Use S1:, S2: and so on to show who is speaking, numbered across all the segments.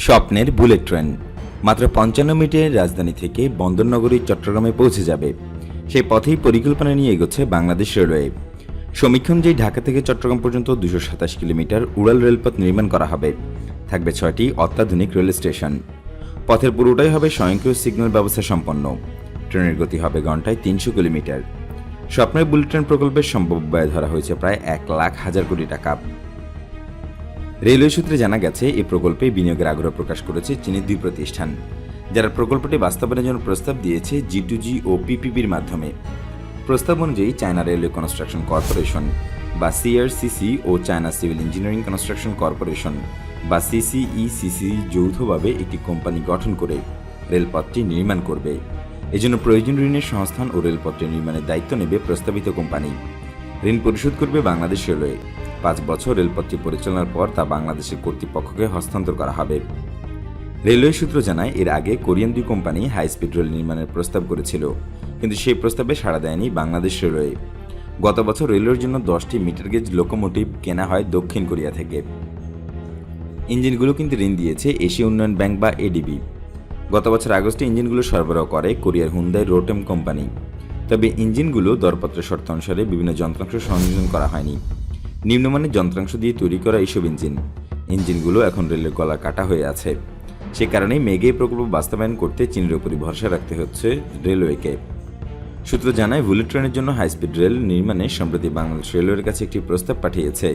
S1: স্বপ্নের bullet train. মাত্র পঞ্চান্ন মিনিটের রাজধানী থেকে বন্দরনগরী, চট্টগ্রামে পৌঁছে যাবে। সেই পথেই পরিকল্পনা নিয়ে এগোচ্ছে বাংলাদেশ রেলওয়ে। সমীক্ষণ যেই ঢাকা থেকে চট্টগ্রাম পর্যন্ত দুশো সাতাশ কিলোমিটার উড়াল রেলপথ নির্মাণ করা হবে। থাকবে ছয়টি অত্যাধুনিক রেল স্টেশন। পথের পুরোটাই হবে স্বয়ংক্রিয় সিগন্যাল ব্যবস্থা সম্পন্ন। ট্রেনের গতি হবে ঘন্টায় তিনশো কিলোমিটার। স্বপ্নের বুলেট ট্রেন প্রকল্পের সম্ভব ব্যয় ধরা হয়েছে প্রায় এক লাখ হাজার কোটি টাকা। রেলওয়ে সূত্রে জানা গেছে এই প্রকল্পে বিনিয়োগের আগ্রহ প্রকাশ করেছে চীনের দুই প্রতিষ্ঠান, যারা প্রকল্পটি বাস্তবায়নের জন্য প্রস্তাব দিয়েছে জি টু জি ও পিপিপির মাধ্যমে। প্রস্তাব অনুযায়ী চায়না রেলওয়ে কনস্ট্রাকশন কর্পোরেশন বা সিআরসিসি ও China civil engineering construction corporation বা সিসিইসিসি যৌথভাবে একটি কোম্পানি গঠন করে রেলপথটি নির্মাণ করবে। এজন্য প্রয়োজন ঋণের সংস্থান ও রেলপথটি নির্মাণের দায়িত্ব নেবে প্রস্তাবিত কোম্পানি। ঋণ পরিশোধ করবে বাংলাদেশ রেলওয়ে। পাঁচ বছর রেলপথটি পরিচালনার পর তা বাংলাদেশের কর্তৃপক্ষকে হস্তান্তর করা হবে। রেলওয়ে সূত্র জানায়, এর আগে কোরিয়ান দুই কোম্পানি হাই স্পিড রেল নির্মাণের প্রস্তাব করেছিল, কিন্তু সেই প্রস্তাবে সাড়া দেয়নি বাংলাদেশ রেলওয়ে। গত বছর রেলওয়ের জন্য দশটি মিটার গেজ লোকোমোটিভ কেনা হয় দক্ষিণ কোরিয়া থেকে। ইঞ্জিনগুলো কিন্তু ঋণ দিয়েছে এশিয়া উন্নয়ন ব্যাংক বা এডিবি। গত বছর আগস্টে ইঞ্জিনগুলো সরবরাহ করে কোরিয়ার হুন্দাই রোটেম কোম্পানি। তবে ইঞ্জিনগুলো দরপত্র শর্ত অনুসারে বিভিন্ন যন্ত্রাংশ সংযোজন করা হয়নি। নিম্নমানের যন্ত্রাংশ দিয়ে তৈরি করা এইসব ইঞ্জিন। ইঞ্জিনগুলো এখন রেলের গলা কাটা হয়ে আছে। সে কারণেই মেগে প্রকল্প বাস্তবায়ন করতে চীনের উপরই ভরসা রাখতে হচ্ছে রেলওয়েকে। সূত্র জানায়, বুলেট ট্রেনের জন্য হাইস্পিড রেল নির্মাণে সম্প্রতি বাংলাদেশ রেলওয়ের কাছে একটি প্রস্তাব পাঠিয়েছে,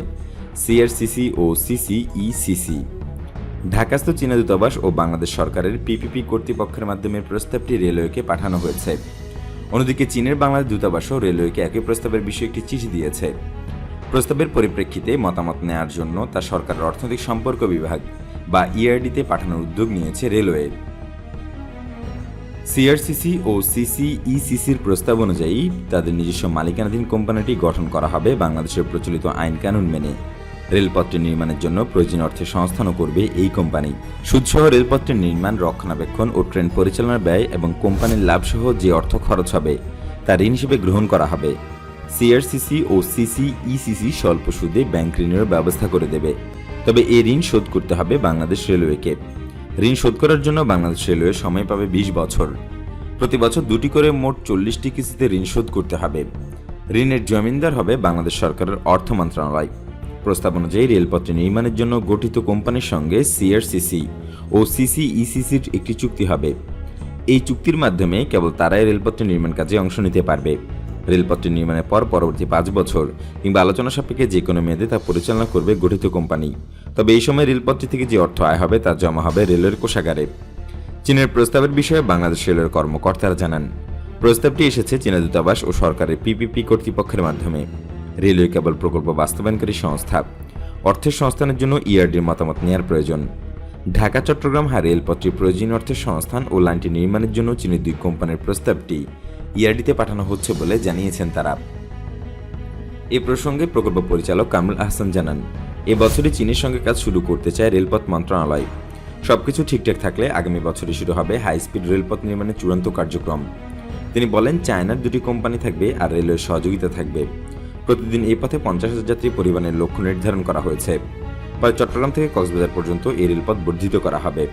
S1: সিআরসিসি ও সিসিইসিসি। ঢাকাস্থ চীনা দূতাবাস ও বাংলাদেশ সরকারের পিপিপি কর্তৃপক্ষের মাধ্যমে প্রস্তাবটি রেলওয়েকে পাঠানো হয়েছে। অন্যদিকে চীনের বাংলাদেশ দূতাবাসও রেলওয়েকে একই প্রস্তাবের বিষয়ে একটি চিঠি দিয়েছে। প্রস্তাবের পরিপ্রেক্ষিতে মতামত নেওয়ার জন্য তা সরকারের অর্থনৈতিক সম্পর্ক বিভাগ বা ইআরডিতে পাঠানোর উদ্যোগ নিয়েছে রেলওয়ে। সিআরসিসি ও সিসিইসিসির প্রস্তাব অনুযায়ী তাদের নিজস্ব মালিকানাধীন কোম্পানিটি গঠন করা হবে বাংলাদেশের প্রচলিত আইন কানুন মেনে। রেলপথটি নির্মাণের জন্য প্রয়োজনীয় অর্থের সংস্থানও করবে এই কোম্পানি। সুদসহ রেলপথটির নির্মাণ, রক্ষণাবেক্ষণ ও ট্রেন পরিচালনার ব্যয় এবং কোম্পানির লাভসহ যে অর্থ খরচ হবে, তা ঋণ হিসেবে গ্রহণ করা হবে। সিআরসিসি ও সিসিইসিসি স্বল্প সুদে ব্যাংক ঋণের ব্যবস্থা করে দেবে। তবে এই ঋণ শোধ করতে হবে বাংলাদেশ রেলওয়েকে। ঋণ শোধ করার জন্য বাংলাদেশ রেলওয়ে সময় পাবে বিশ বছর। প্রতি বছর দুটি করে মোট চল্লিশটি কিস্তিতে ঋণ শোধ করতে হবে। ঋণের জমিনদার হবে বাংলাদেশ সরকারের অর্থ মন্ত্রণালয়। প্রস্তাব অনুযায়ী রেলপথটি নির্মাণের জন্য গঠিত কোম্পানির সঙ্গে সিআরসিসি ও সিসিইসিসির একটি চুক্তি হবে। এই চুক্তির মাধ্যমে কেবল তারাই রেলপথটি নির্মাণ কাজে অংশ নিতে পারবে। রেলপথটি নির্মাণের পর পরবর্তী পাঁচ বছর কিংবা আলোচনা সাপেক্ষে যে কোনো মেয়াদে তা পরিচালনা করবে গঠিত কোম্পানি। তবে এই সময় রেলপথটি থেকে যে অর্থ আয় হবে তা জমা হবে রেলের কোষাগারে। চীনের প্রস্তাবের বিষয়ে বাংলাদেশ রেলের কর্মকর্তারা জানান, প্রস্তাবটি এসেছে চীনা দূতাবাস ও সরকারের পিপিপি কর্তৃপক্ষের মাধ্যমে। রেলওয়ে কেবল প্রকল্প বাস্তবায়নকারী সংস্থা, অর্থের সংস্থানের জন্য ইআরডির মতামত নেওয়ার প্রয়োজন। ঢাকা চট্টগ্রাম হাই রেলপথটি প্রয়োজনীয় অর্থের সংস্থান ও লাইনটি নির্মাণের জন্য চীনের দুই কোম্পানির প্রস্তাবটি ইআরডিতে পাঠানো হচ্ছে বলে জানিয়েছেন তারা। এ প্রসঙ্গে প্রকল্প পরিচালক কামরুল আহসান জানান, এ বছরই চীনের সঙ্গে কাজ শুরু করতে চায় রেলপথ মন্ত্রণালয়। সবকিছু ঠিকঠাক থাকলে আগামী বছরই শুরু হবে হাই স্পিড রেলপথ নির্মাণের চূড়ান্ত কার্যক্রম। তিনি বলেন, চায়নার দুটি কোম্পানি থাকবে আর রেলওয়ের সহযোগিতা থাকবে। প্রতিদিন এই পথে পঞ্চাশ হাজার যাত্রী পরিমাণের লক্ষ্য নির্ধারণ করা হয়েছে। পরে চট্টগ্রাম থেকে কক্সবাজার পর্যন্ত এই রেলপথ বর্ধিত করা হবে।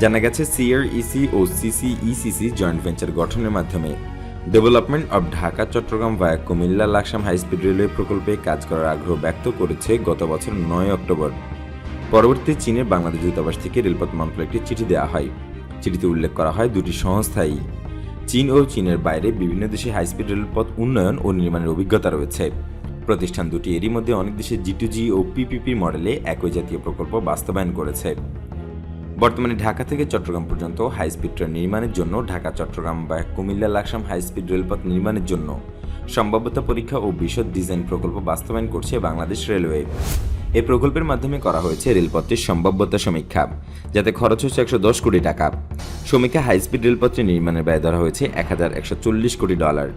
S1: জানা গেছে সিআরইসি ও সিসিইসিসি জয়েন্ট ভেঞ্চার গঠনের মাধ্যমে development of Dhaka Chattogram via Cumilla Laksam high speed railway প্রকল্পে কাজ করার আগ্রহ ব্যক্ত করেছে গত বছর নয় অক্টোবর। পরবর্তী চীনে বাংলাদেশ দূতাবাস থেকে রেলপথ মন্ত্রণালয় একটি চিঠি দেওয়া হয়। চিঠিতে উল্লেখ করা হয় দুটি সংস্থাই। চীন ও চীনের বাইরে বিভিন্ন দেশে হাইস্পিড রেলপথ উন্নয়ন ও নির্মাণের অভিজ্ঞতা রয়েছে। প্রতিষ্ঠান দুটি এরই মধ্যে অনেক দেশে জি ও পিপিপি মডেলে একই জাতীয় প্রকল্প বাস্তবায়ন করেছে। বর্তমানে ঢাকা থেকে চট্টগ্রাম পর্যন্ত হাইস্পিড ট্রেন নির্মাণের জন্য ঢাকা, চট্টগ্রাম বা কুমিল্লা লাকসাম হাইস্পিড রেলপথ নির্মাণের জন্য সম্ভাব্যতা পরীক্ষা ও বিশদ ডিজাইন প্রকল্প বাস্তবায়ন করছে বাংলাদেশ রেলওয়ে এই প্রকল্পের মাধ্যমে করা হয়েছে রেলপথটির সম্ভাব্যতা সমীক্ষা, যাতে খরচ হচ্ছে একশো দশ কোটি টাকা। সমীক্ষা হাইস্পিড রেলপথটি নির্মাণের ব্যয় ধরা হয়েছে এক হাজার একশো চল্লিশ কোটি ডলার।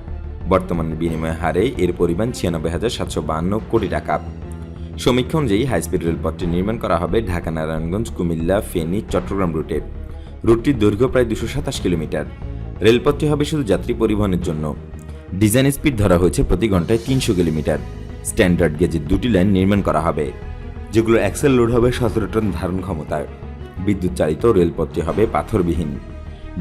S1: বর্তমান বিনিময় হারে এর পরিমাণ ছিয়ানব্বই হাজার সাতশো বাহান্ন কোটি টাকা। সমীক্ষা অনুযায়ী হাইস্পিড রেলপথটি নির্মাণ করা হবে ঢাকা নারায়ণগঞ্জ, কুমিল্লা, ফেনী, চট্টগ্রাম রুটে। রুটটির দৈর্ঘ্য প্রায় দুশো সাতাশ কিলোমিটার। রেলপথটি হবে শুধু যাত্রী পরিবহনের জন্য। ডিজাইন স্পিড ধরা হয়েছে প্রতি ঘন্টায় তিনশো কিলোমিটার। স্ট্যান্ডার্ড গেজের দুটি লাইন নির্মাণ করা হবে, যেগুলো অ্যাক্সেল লোড হবে সতেরো টন ধারণ ক্ষমতার বিদ্যুৎ চালিত রেলপথটি হবে পাথরবিহীন।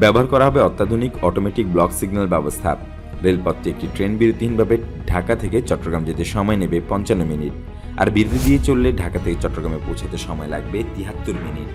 S1: ব্যবহার করা হবে অত্যাধুনিক অটোমেটিক ব্লক সিগন্যাল ব্যবস্থা। রেলপথটি একটি ট্রেন বিরতিহীনভাবে ঢাকা থেকে চট্টগ্রাম যেতে সময় নেবে পঞ্চান্ন মিনিট। আর বিদ্যুৎ দিয়ে চললে ঢাকা থেকে চট্টগ্রামে পৌঁছাতে সময় লাগবে তিয়াত্তর মিনিট।